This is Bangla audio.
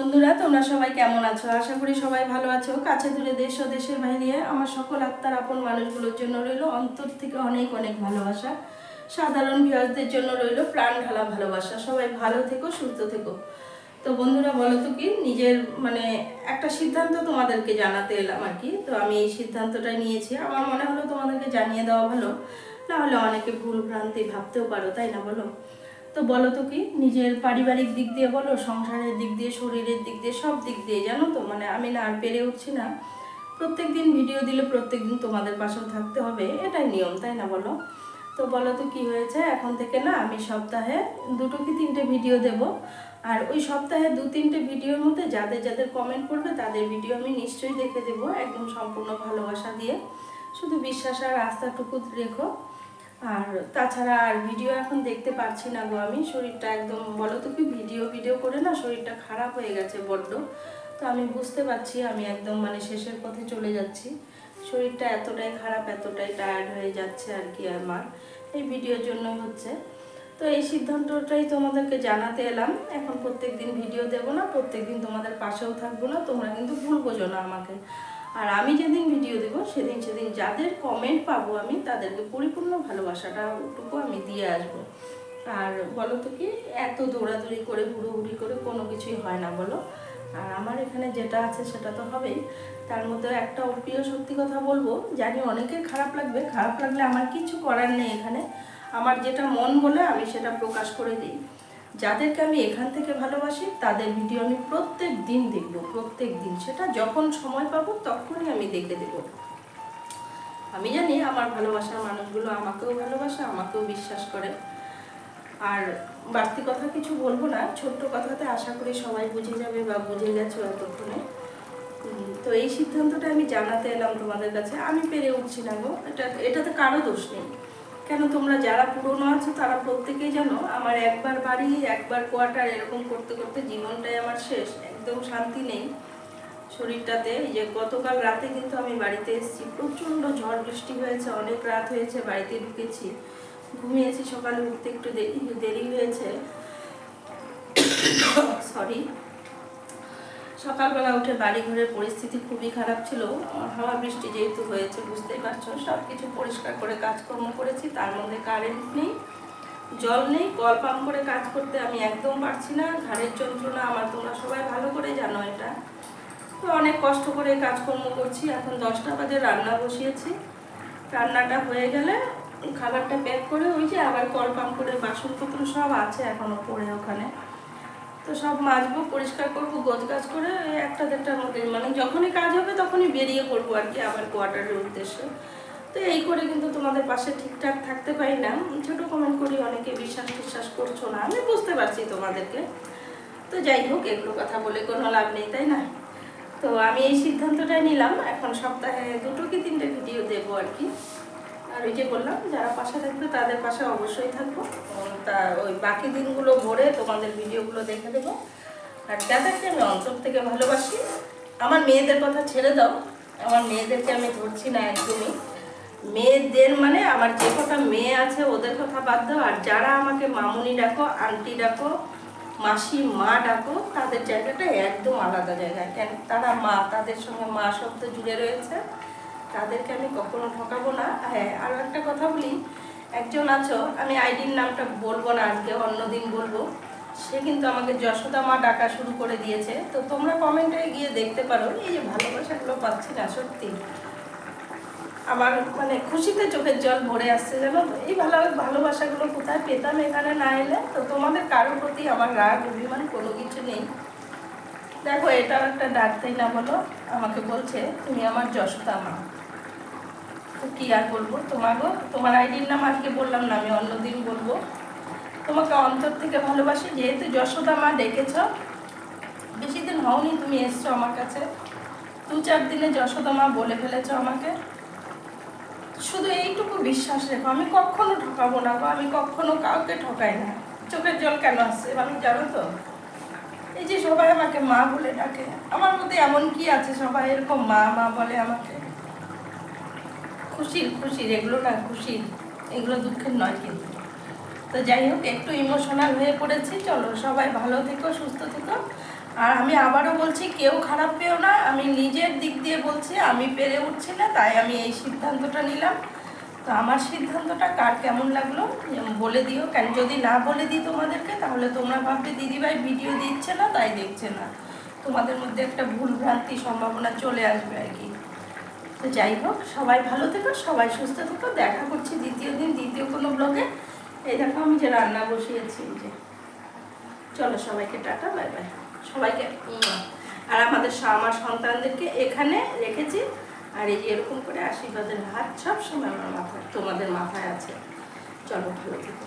বন্ধুরা, তোমরা সবাই কেমন আছো? আশা করি সবাই ভালো আছো। কাছে দূরে দেশ ও দেশের বাইরে আমার সকল আত্মার আপন মানুষগুলোর জন্য রইল অন্তর থেকে অনেক অনেক ভালোবাসা। সাধারণ ভিউয়ার্সদের জন্য রইল প্রাণ ঢালা ভালোবাসা। সবাই ভালো থেকো, সুস্থ থেকো। তো বন্ধুরা, বলো তো কি? নিজের মানে একটা সিদ্ধান্ত তোমাদেরকে জানাতে এলাম আর কি। তো আমি এই সিদ্ধান্তটাই নিয়েছি। আমার মনে হলো তোমাদেরকে জানিয়ে দেওয়া ভালো। না হলে অনেকে ভুল ভ্রান্তি ভাবতেও পারো, তাই না বলো? তো বলো তো কি, নিজের পারিবারিক দিক দিয়ে বলো, সংসারের দিক দিয়ে, শরীরের দিক দিয়ে, সব দিক দিয়ে, জানো তো? মানে আমি না আর পেরে উঠছি না। প্রত্যেক দিন ভিডিও দিলে প্রত্যেক দিন তোমাদের পাশেও থাকতে হবে, এটাই নিয়ম, তাই না বলো? তো বলো তো কী হয়েছে, এখন থেকে না আমি সপ্তাহে দুটো কি তিনটে ভিডিও দেব। আর ওই সপ্তাহে দু তিনটে ভিডিওর মধ্যে যাদের যাদের কমেন্ট করবে, তাদের ভিডিও আমি নিশ্চয়ই দেখে দেবো, একদম সম্পূর্ণ ভালোবাসা দিয়ে। শুধু বিশ্বাস আর আস্থাটুকু রেখো। আর তাছাড়া আর ভিডিও এখন দেখতে পারছি না গো আমি। শরীরটা একদম, বলো তো কি ভিডিও ভিডিও করে না শরীরটা খারাপ হয়ে গেছে বড্ড। তো আমি বুঝতে পারছি, আমি একদম মানে শেষের পথে চলে যাচ্ছি। শরীরটা এতটাই খারাপ, এতটাই টায়ার্ড হয়ে যাচ্ছে আর কি আমার। এই ভিডিওর জন্য হচ্ছে। তো এই সিদ্ধান্তটাই তোমাদেরকে জানাতে এলাম। এখন প্রত্যেক দিন ভিডিও দেবো না প্রত্যেক দিন তোমাদের পাশেও থাকব না, তোমরা কিন্তু ভুল বোঝো না আমাকে। আর আমি যেদিন ভিডিও দেব, সেদিন সেদিন যাদের কমেন্ট পাবো আমি, তাদেরকে পরিপূর্ণ ভালোবাসাটা ওটুকু আমি দিয়ে আসব। আর বলো তো কি, এত দৌড়াদৌড়ি করে, হুড়োহুড়ি করে কোনো কিছুই হয় না বলো। আর আমার এখানে যেটা আছে সেটা তো হবেই। তার মধ্যে একটা অপ্রিয় সত্যি কথা বলব, জানি অনেকের খারাপ লাগবে, খারাপ লাগলে আমার কিছু করার নেই এখানে। আমার যেটা মন বলে আমি সেটা প্রকাশ করে দিই। যাদেরকে আমি এখান থেকে ভালোবাসি, তাদের ভিডিও আমি প্রত্যেক দিন দেখব, প্রত্যেক দিন। সেটা যখন সময় পাবো, তখনই আমি দেখে দেব। আমি জানি আমার ভালোবাসার মানুষগুলো আমাকেও ভালোবাসে, আমাকেও বিশ্বাস করে। আর বাড়তি কথা কিছু বলব না, ছোট্ট কথাতে আশা করি সবাই বুঝে যাবে বা বুঝে গেছো এতক্ষণে তো এই সিদ্ধান্তটা আমি জানাতে এলাম তোমাদের কাছে। আমি পেরে উঠছি না গো, এটা, এটাতে কারও দোষ নেই। কেন তোমরা যারা পুরনো আছো, তারা প্রত্যেকেই জানো, আমার একবার বাড়ি, একবার কোয়ার্টার এরকম করতে করতে জীবনটাই আমার শেষ। একদম শান্তি নেই শরীরটাতে। যে গতকাল রাতে কিন্তু আমি বাড়িতে এসেছি। প্রচণ্ড ঝড় বৃষ্টি হয়েছে, অনেক রাত হয়েছে, বাড়িতে ঢুকেছি। ঘুমিয়েছি, সকালে উঠতে একটু দেরি দেরি হয়েছে। সরি সকালবেলা উঠে বাড়ি ঘরের পরিস্থিতি খুবই খারাপ ছিল। হাওয়া বৃষ্টি যেহেতু হয়েছে, বুঝতেই পারছ সব কিছু পরিষ্কার করে কাজকর্ম করেছি, তার মধ্যে কারেন্ট নেই, জল নেই, কল পাম্প করে কাজ করতে আমি একদম পারছি না, ঘাড়ের যন্ত্রণা আমার, তোমরা সবাই ভালো করে জানো এটা। তো অনেক কষ্ট করে কাজকর্ম করছি, এখন দশটা বাজে, রান্না বসিয়েছি। রান্নাটা হয়ে গেলে খাবারটা প্যাক করে ওই যে আবার কল পাম্প করে বাসনপত্র সব আছে এখনও পড়ে ওখানে। তো সব মাজবো, পরিষ্কার করব গোছ গাছ করে একটা দেড়টার মধ্যে মানে যখনই কাজ হবে তখনই বেরিয়ে পড়ব আর কি আবার কোয়ার্টারের উদ্দেশ্যে। তো এই করে কিন্তু তোমাদের পাশে ঠিকঠাক থাকতে পারি না। ছোটো কমেন্ট করি, অনেকে বিশ্বাস টিশ্বাস করছ না। আমি বুঝতে পারছি তোমাদেরকে। তো যাই হোক, এগুলো কথা বলে কোনো লাভ নেই, তাই না? তো আমি এই সিদ্ধান্তটাই নিলাম। এখন সপ্তাহে দুটো কি তিনটে ভিডিও দেবো আর কি। আর ওই যে বললাম, যারা পাশে থাকবে তাদের পাশে অবশ্যই থাকব। তা ওই বাকি দিনগুলো ভরে তোমাদের ভিডিওগুলো দেখে দেবো। আর যাদেরকে আমি অন্তর থেকে ভালোবাসি, আমার মেয়েদের কথা ছেড়ে দাও। আমার মেয়েদেরকে আমি ধরছি না একদমই। মেয়েদের মানে আমার যে কটা মেয়ে আছে, ওদের কথা বাদ দাও। আর যারা আমাকে মামুনি ডাকো, আন্টি ডাকো, মাসি, মা ডাকো, তাদের জায়গাটা একদম আলাদা জায়গা কেন? তারা মা, তাদের সঙ্গে মা শব্দ জুড়ে রয়েছে। তাদেরকে আমি কখনো ঠকাবো না। হ্যাঁ আরও একটা কথা বলি। একজন আছো, আমি আইডির নামটা বলব না আজকে অন্যদিন বলব। সে কিন্তু আমাকে যশোদা মা ডাকা শুরু করে দিয়েছে। তো তোমরা কমেন্টে গিয়ে দেখতে পারো, এই যে ভালোবাসাগুলো পাচ্ছি না, সত্যি। আমার মানে খুশিতে চোখের জল ভরে আসছে তো? এই ভালো, ভালোবাসাগুলো কোথায় পেতাম এখানে না এলে? তো তোমাদের কারোর প্রতি আমার রাগ, অভিমান কোনো কিছু নেই। দেখো, এটাও একটা ডাকতাই না বলো? আমাকে বলছে, তুমি আমার যশোদা মা। তো কি আর বলব? তোমাকে তোমার আইডির নাম আজকে বললাম না, আমি অন্যদিন বলব। তোমাকে অন্তর থেকে ভালোবাসি, যেহেতু যশোদা মা ডেকেছ, বেশি দিন হওনি তুমি এসছো আমার কাছে। দু চার দিনে যশোদা মা বলে ফেলেছ আমাকে। শুধু এইটুকু বিশ্বাস রেখো, আমি কখনো ঠকাবো না বা আমি কখনো কাউকে ঠকাই না। চোখের জল কেন আসছে আমি জানো তো? এই যে সবাই আমাকে মা বলে ডাকে, আমার মধ্যে এমন কি আছে সবাই? এরকম মা মা বলে আমাকে। খুশির খুশির, এগুলো না খুশির, এগুলো দুঃখের নয় কিন্তু। তো যাই হোক, একটু ইমোশনাল হয়ে পড়েছি, চলো সবাই ভালো থেকো, সুস্থ থেকো। আর আমি আবারও বলছি, কেউ খারাপ পেও না, আমি নিজের দিক দিয়ে বলছি, আমি পেরে উঠছি না, তাই আমি এই সিদ্ধান্তটা নিলাম। তো আমার সিদ্ধান্তটা কার কেমন লাগল বলে দিও। কেন, যদি না বলে দিই তোমাদেরকে, তাহলে তোমরা ভাববে, দিদিভাই ভিডিও দিচ্ছে না, তাই দেখছে না। তোমাদের মধ্যে একটা ভুল ভ্রান্তি সম্ভাবনা চলে আসবে আর কি। তো যাই হোক, সবাই ভালো থেকো, সবাই সুস্থ থেকো। দেখা করছি দ্বিতীয় দিন, দ্বিতীয় কোনো ব্লগে এই দেখো, আমি যে রান্না বসিয়েছি যে। চলো সবাইকে টাটা, বাই বাই। সবাইকে আর আমাদের আমার সন্তানদেরকে এখানে রেখেছি। আর এই এরকম করে আশীর্বাদের হাত সব সময় আমার মাথায়, তোমাদের মাথায় আছে। চলো, ভালো থেকো।